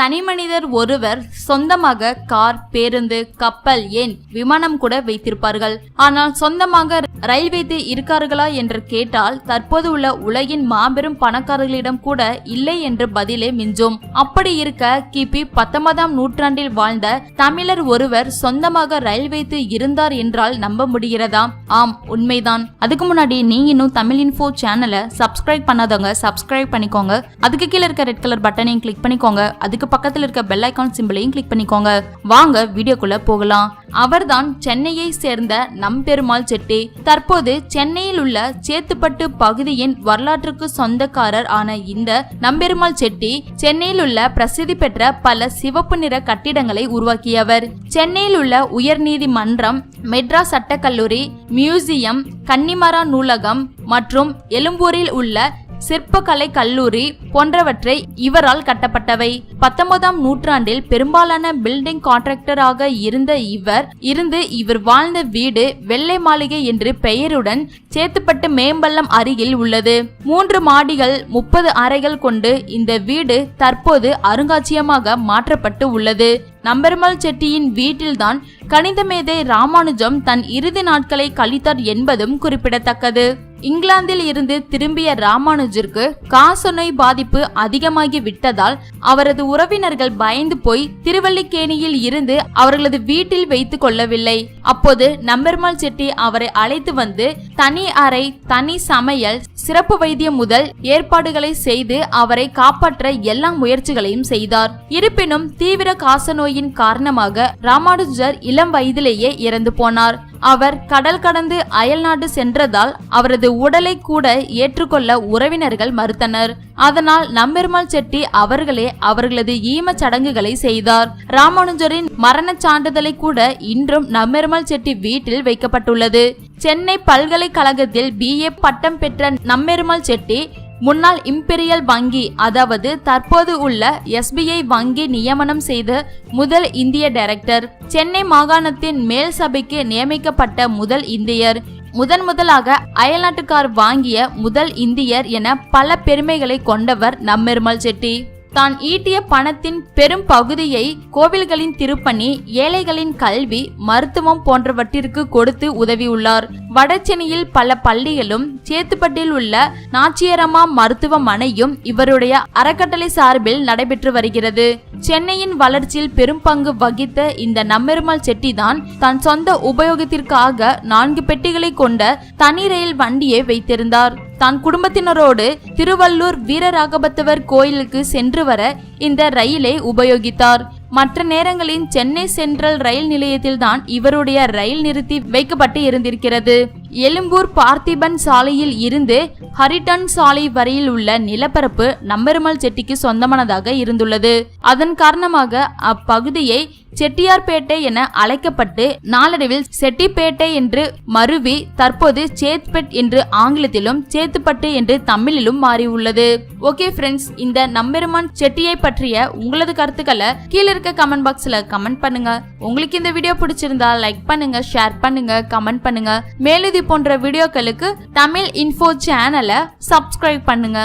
தனிமனிதர் ஒருவர் சொந்தமாக கார் பேருந்து கப்பல் ஏன் விமானம் கூட வைத்திருப்பார்கள். ஆனால் சொந்தமாக ரயில் வைத்து இருக்கார்களா என்று கேட்டால் தற்போது உள்ள உலகின் மாபெரும் பணக்காரர்களிடம் கூட இல்லை என்று பதிலே மிஞ்சும். அப்படி இருக்க கிபி பத்தொன்பதாம் நூற்றாண்டில் வாழ்ந்த தமிழர் ஒருவர் சொந்தமாக ரயில் வைத்து இருந்தார் என்றால் நம்ப முடிகிறதா? ஆம் உண்மைதான். அதுக்கு முன்னாடி நீங்க இன்னும் தமிழ் இன்ஃபோ சேனலை சப்ஸ்கிரைப் பண்ணாதவங்க சப்ஸ்கிரைப் பண்ணிக்கோங்க. அதுக்கு கீழே இருக்க ரெட் கலர் பட்டனையும் கிளிக் பண்ணிக்கோங்க. அதுக்கு பக்கத்தில் இருக்க பெல் ஐக்கான் சிம்பிளையும் கிளிக் பண்ணிக்கோங்க. வாங்க வீடியோக்குள்ள போகலாம். அவர்தான் சென்னையை சேர்ந்த நம்பெருமாள் செட்டி. தற்போது சென்னையில் உள்ள சேத்துப்பட்டு பகுதியின் வரலாற்றுக்கு சொந்தக்காரர் ஆன இந்த நம்பெருமாள் செட்டி சென்னையில் உள்ள பிரசித்தி பெற்ற பல சிவப்பு நிற கட்டிடங்களை உருவாக்கியவர். சென்னையில் உள்ள உயர்நீதிமன்றம் மெட்ராஸ் சட்டக்கல்லூரி மியூசியம் கன்னிமரா நூலகம் மற்றும் எழும்பூரில் உள்ள சிற்பக்கலை கல்லூரி போன்றவற்றை இவரால் கட்டப்பட்டவை. பத்தொன்பதாம் நூற்றாண்டில் பெரும்பாலான பில்டிங் கான்ட்ராக்டராக இருந்த இவர் இருந்து இவர் வாழ்ந்த வீடு வெள்ளை மாளிகை என்று பெயருடன் சேத்துப்பட்டு மேம்பள்ளம் அருகில் உள்ளது. மூன்று மாடிகள் முப்பது அறைகள் கொண்டு இந்த வீடு தற்போது அருங்காட்சியகமாக மாற்றப்பட்டு உள்ளது. நம்பெருமாள் செட்டியின் வீட்டில்தான் கணித மேதை ராமானுஜம் தன் இறுதி நாட்களை கழித்தார் என்பதும் குறிப்பிடத்தக்கது. இங்கிலாந்தில் இருந்து திரும்பிய ராமானுஜருக்கு காசநோய் பாதிப்பு அதிகமாகி விட்டதால் அவரது உறவினர்கள் பயந்து போய் திருவல்லிக்கேணியில் இருந்து அவர்களது வீட்டில் வைத்துக் கொள்ளவில்லை. அப்போது நம்பெருமாள் செட்டி அவரை அழைத்து வந்து தனி அறை தனி சமையல் சிறப்பு வைத்தியம் முதல் ஏற்பாடுகளை செய்து அவரை காப்பாற்ற எல்லா முயற்சிகளையும் செய்தார். இருப்பினும் தீவிர காசநோயின் காரணமாக ராமானுஜர் இளம் வயதிலேயே இறந்து போனார். அவர் கடல் கடந்து அயல்நாடு சென்றதால் அவரது உடலை கூட ஏற்றுக்கொள்ள உறவினர்கள் மறுத்தனர். அதனால் நம்பெருமாள் செட்டி அவர்களே அவர்களது ஈமச் சடங்குகளை செய்தார். ராமானுஜரின் மரணச் சான்றிதழை கூட இன்றும் நம்பெருமாள் செட்டி வீட்டில் வைக்கப்பட்டுள்ளது. சென்னை பல்கலைக்கழகத்தில் பிஏ பட்டம் பெற்ற நம்பெருமாள் செட்டி முன்னாள் இம்பீரியல் வங்கி அதாவது தற்போது உள்ள எஸ்பிஐ வங்கி நியமனம் செய்த முதல் இந்திய டைரக்டர். சென்னை மாகாணத்தின் மேல் சபைக்கு நியமிக்கப்பட்ட முதல் இந்தியர். முதன் முதலாக அயல்நாட்டுக்கார் வாங்கிய முதல் இந்தியர் என பல பெருமைகளை கொண்டவர் நம்மெருமல் செட்டி. தான் ஈட்டிய பணத்தின் பெரும் பகுதியை கோவில்களின் திருப்பணி ஏழைகளின் கல்வி மருத்துவம் போன்றவற்றிற்கு கொடுத்து உதவியுள்ளார். வடச்சென்னையில் பல பள்ளிகளும் சேத்துப்பட்டில் உள்ள நாச்சியரமா மருத்துவமனையும் இவருடைய அறக்கட்டளை சார்பில் நடைபெற்று வருகிறது. சென்னையின் வளர்ச்சியில் பெரும் பங்கு வகித்த இந்த நம்மெருமாள் செட்டிதான் தன் சொந்த உபயோகத்திற்காக நான்கு பெட்டிகளை கொண்ட தனி ரயில் வண்டியை வைத்திருந்தார். தான் குடும்பத்தினரோடு திருவள்ளூர் வீரராகபத்தவர் கோயிலுக்கு சென்று வர இந்த ரயிலை உபயோகித்தார். மற்ற நேரங்களில் சென்னை சென்ட்ரல் ரயில் நிலையத்தில்தான் இவருடைய ரயில் நிறுத்தி வைக்கப்பட்டு இருந்திருக்கிறது. எழும்பூர் பார்த்திபன் சாலையில் இருந்து ஹரிட்டன் சாலை வரையில் உள்ள நிலப்பரப்பு நம்பெருமாள் செட்டிக்கு சொந்தமானதாக இருந்துள்ளது. அதன் காரணமாக அப்பகுதியை செட்டியார்பேட்டை என அழைக்கப்பட்டு நாளடைவில் செட்டிப்பேட்டை என்று மருவி தற்போது சேத்பெட் என்று ஆங்கிலத்திலும் சேத்துப்பட்டு என்று தமிழிலும் மாறியுள்ளது. ஓகே ஃப்ரெண்ட்ஸ் இந்த நம்பெருமான் செட்டியை பற்றிய உங்களது கருத்துக்களை கீழே இருக்க கமெண்ட் பாக்ஸ்ல கமெண்ட் பண்ணுங்க. உங்களுக்கு இந்த வீடியோ பிடிச்சிருந்தா லைக் பண்ணுங்க ஷேர் பண்ணுங்க கமெண்ட் பண்ணுங்க. மேலும் இது போன்ற வீடியோக்களுக்கு தமிழ் இன்ஃபோ சேனலை சப்ஸ்கிரைப் பண்ணுங்க.